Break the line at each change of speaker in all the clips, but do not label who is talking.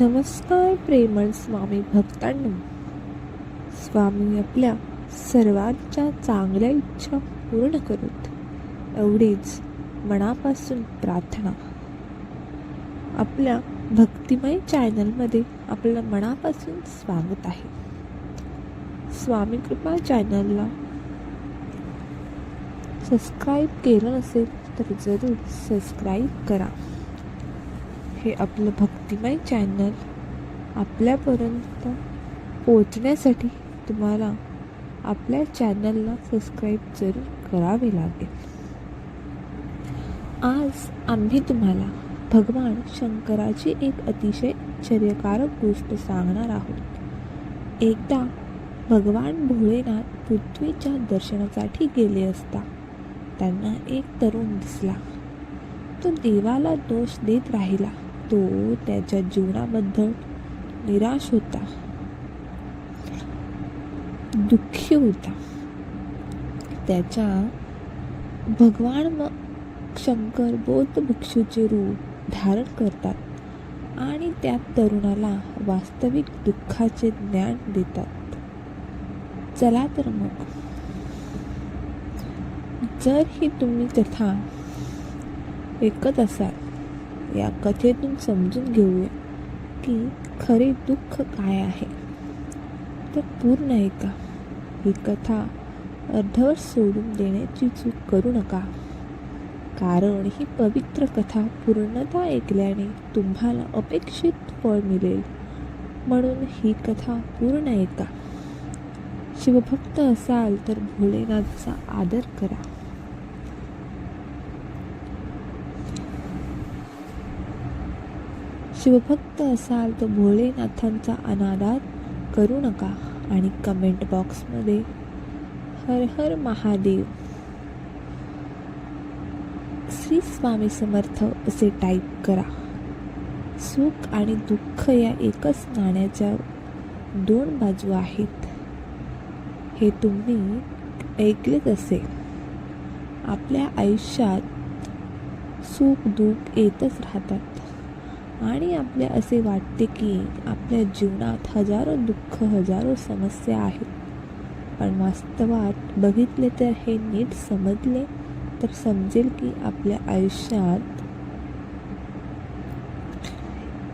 नमस्कार प्रेमळ स्वामी भक्तांनो. स्वामी आपल्या सर्वांच्या चांगल्या इच्छा पूर्ण करत. एवढीच मनापासून प्रार्थना. आपल्या भक्तिमय चॅनलमध्ये आपलं मनापासून स्वागत आहे. स्वामी कृपा चॅनलला सबस्क्राईब केलं नसेल तर जरूर सबस्क्राईब करा. हे आपलं भक्तिमय चॅनल आपल्यापर्यंत पोचण्यासाठी तुम्हाला आपल्या चॅनलला सबस्क्राईब जरूर करावे लागेल. आज आम्ही तुम्हाला भगवान शंकराची एक अतिशय आश्चर्यकारक गोष्ट सांगणार आहोत. एकदा भगवान भोळेनाथ पृथ्वीच्या दर्शनासाठी गेले असता त्यांना एक तरुण दिसला. तो देवाला दोष देत राहिला. तो त्याच्या जीवनाबद्दल निराश होता. दुःखी होता. त्याच्या भगवान म शंकर बौद्ध भिक्षूचे रूप धारण करतात आणि त्या तरुणाला वास्तविक दुःखाचे ज्ञान देतात. चला तर मग. जर ही तुम्ही कथा ऐकत असाल या कथेतून समजून घेऊया की खरे दुःख काय आहे. तर पूर्ण ऐका. ही कथा अर्धवट सोडून देण्याची चूक करू नका. कारण ही पवित्र कथा पूर्णता ऐकल्याने तुम्हाला अपेक्षित फळ मिळेल. म्हणून ही कथा पूर्ण ऐका. शिवभक्त असाल तर भोलेनाथचा आदर करा. शिवभक्त असाल तर भोलेनाथांचा अनादार करू नका. आणि कमेंट बॉक्समध्ये हर हर महादेव. श्री स्वामी समर्थ असे टाईप करा. सुख आणि दुःख या एकच नाण्याच्या दोन बाजू आहेत. हे तुम्ही ऐकलेच असेल. आपल्या आयुष्यात सुख दुःख येतच राहतात. आणि आपल्या असे वाटते की आपल्या जीवनात हजारो दुःख हजारो समस्या आहेत. पण वास्तवात बघितले तर हे नीट समजले तर समजेल की आपल्या आयुष्यात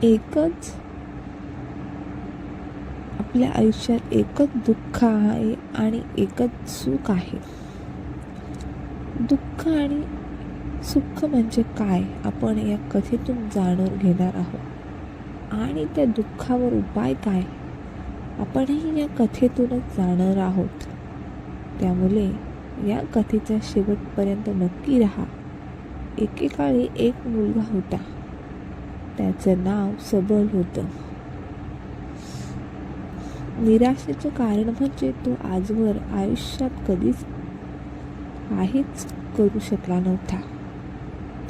एकच आपल्या आयुष्यात एकच दुःख आहे आणि एकच सुख आहे. दुःख आणि सुख म्हणजे काय? आपण या कथेतून जाणून घेणार आहोत. आणि त्या दुःखावर उपाय काय? आपणही या कथेतूनच जाणार आहोत. त्यामुळे या कथेच्या शेवटपर्यंत नक्की राहा. एकेकाळी एक मुलगा होता. त्याचं नाव सबल होतं. निराशेचं कारण म्हणजे तो आजवर आयुष्यात कधीच काहीच करू शकला नव्हता.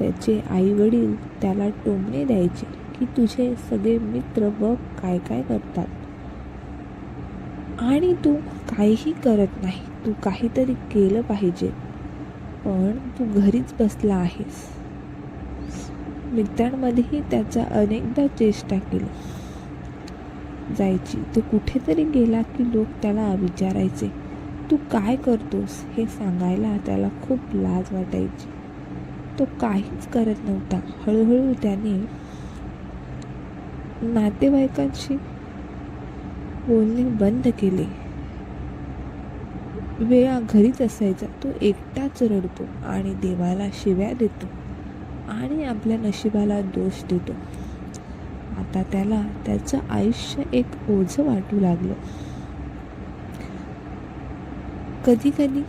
त्याचे आईवडील त्याला टोमणे द्यायचे की तुझे सगळे मित्र बघ काय काय करतात. आणि तू काहीही करत नाही. तू काहीतरी केलं पाहिजे. पण तू घरीच बसला आहेस. मित्रांमध्येही त्याचा अनेकदा चेष्टा केली. जायची. तो कुठेतरी गेला की लोक त्याला विचारायचे तू काय करतोस? हे सांगायला त्याला खूप लाज वाटायची. तो काहीच करत नव्हता. हळूहळू त्याने नातेवाईकांशी बोलणे बंद केले. वेळा घरीच असायचा. तो एकटाच रडतो आणि देवाला शिव्या देतो आणि आपल्या नशिबाला दोष देतो. आता त्याला त्याचं आयुष्य एक ओझं वाटू लागलं. कधी कधी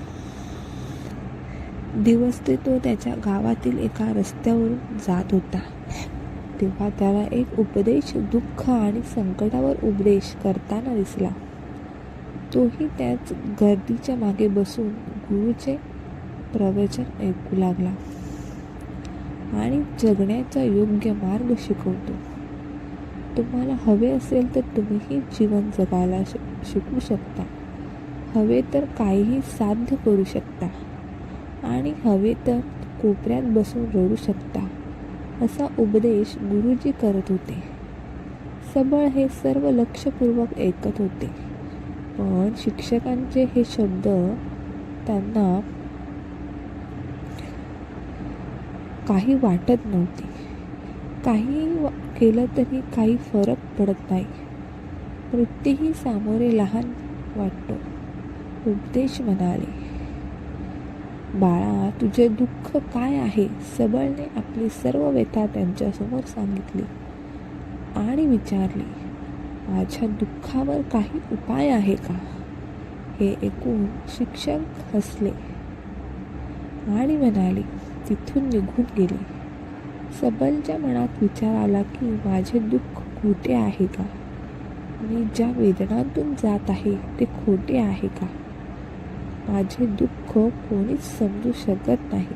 दिवस ते तो त्याच्या गावातील एका रस्त्यावरून जात होता. तेव्हा त्याला एक उपदेश दुःख आणि संकटावर उपदेश करताना दिसला. तोही त्याच गर्दीच्या मागे बसून गुरुचे प्रवचन ऐकू लागला आणि जगण्याचा योग्य मार्ग शिकवतो. तुम्हाला हवे असेल तर तुम्हीही जीवन जगायला श- शिकू शकता. हवे तर काहीही साध्य करू शकता. आणि हवे तर कोपऱ्यात बसून रडू शकता असा उपदेश गुरुजी करत होते. सबळ हे सर्व लक्षपूर्वक ऐकत होते. पण शिक्षकांचे हे शब्द त्यांना काही वाटत नव्हते. काही केलं तरी काही फरक पडत नाही. मृत्यूही सामोरे लहान वाटतो उपदेश म्हणाले. बाळा तुझे दुःख काय आहे? सबळने आपली सर्व व्यथा त्यांच्यासमोर सांगितली आणि विचारली माझ्या दुःखावर काही उपाय आहे का? हे ऐकून शिक्षक हसले आणि म्हणाले तिथून निघून गेले. सबलच्या मनात विचार आला की माझे दुःख खोटे आहे का? मी ज्या वेदनातून जात आहे ते खोटे आहे का? माझे दुःख कोणीच समजू शकत नाही.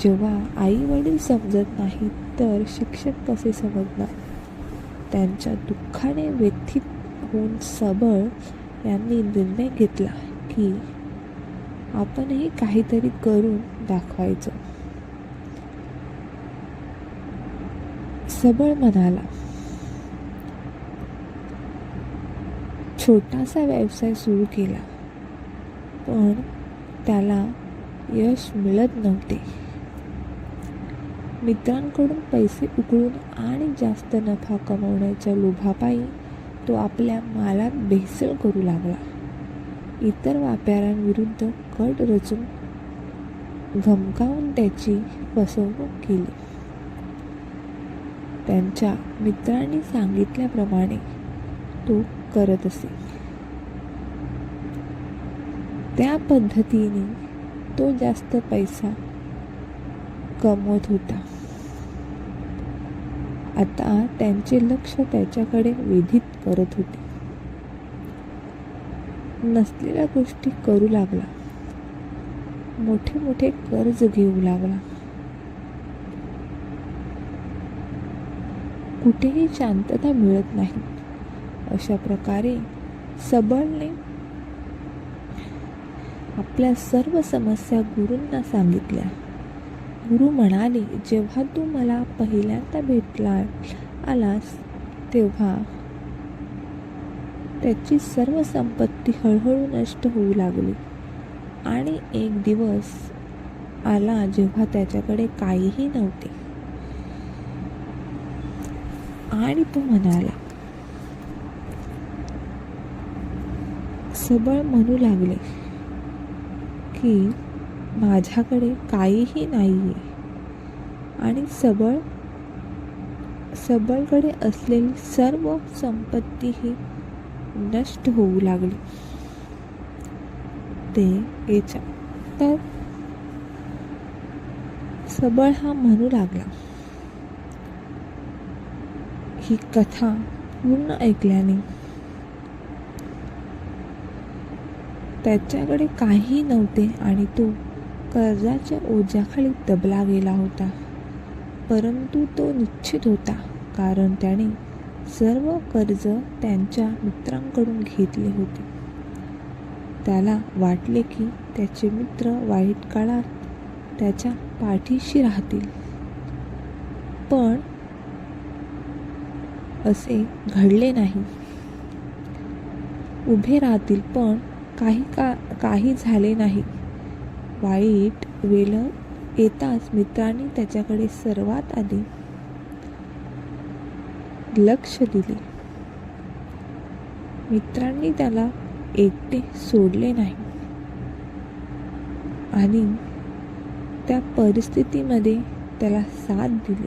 जेव्हा आई वडील समजत नाही तर शिक्षक कसे समजणार? त्यांच्या दुःखाने व्यथित होऊन सबळ यांनी निर्णय घेतला की आपणही काहीतरी करून दाखवायचं. सबळ म्हणाला छोटासा व्यवसाय सुरू केला. पण त्याला यश मिळत नव्हते. मित्रांकडून पैसे उकळून आणि जास्त नफा कमवण्याच्या लोभापायी तो आपल्या मालात भेसळ करू लागला. इतर व्यापाऱ्यांविरुद्ध कट रचून धमकावून त्याची फसवणूक केली. त्यांच्या मित्रांनी सांगितल्याप्रमाणे तो करत असे. त्या पद्धतीने तो जास्त पैसा कमवत होता. आता त्यांचे लक्ष त्याच्याकडे वेधित करत होते. नसलेल्या गोष्टी करू लागला. मोठे मोठे कर्ज घेऊ लागला. कुठेही शांतता मिळत नाही. अशा प्रकारे सबळने आपल्या सर्व समस्या गुरूंना सांगितल्या. गुरु म्हणाले जेव्हा तू मला पहिल्यांदा भेटला आलास तेव्हा त्याची सर्व संपत्ती हळूहळू नष्ट होऊ लागली. आणि एक दिवस आला जेव्हा त्याच्याकडे काहीही नव्हते. आणि तो म्हणाला सबळ म्हणू लागले की माझ्याकडे काहीही नाही आहे आणि सबळ सबळकडे असलेली सर्व संपत्ती ही नष्ट होऊ लागली. ते याच्या तर सबळ हा म्हणू लागला. ही कथा पूर्ण ऐकल्याने त्याच्याकडे काही नव्हते आणि तो कर्जाच्या ओझ्याखाली दबला गेला होता. परंतु तो निश्चित होता कारण त्याने सर्व कर्ज त्यांच्या मित्रांकडून घेतले होते. त्याला वाटले की त्याचे मित्र वाईट काळात त्याच्या पाठीशी राहतील. पण असे घडले नाही. उभे राहतील पण काही का काही झाले नाही. वाईट वेळ येताच मित्रांनी त्याच्याकडे सर्वात आधी लक्ष दिले. मित्रांनी त्याला एकटे सोडले नाही. आणि त्या परिस्थितीमध्ये त्याला साथ दिली.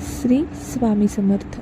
श्री स्वामी समर्थ.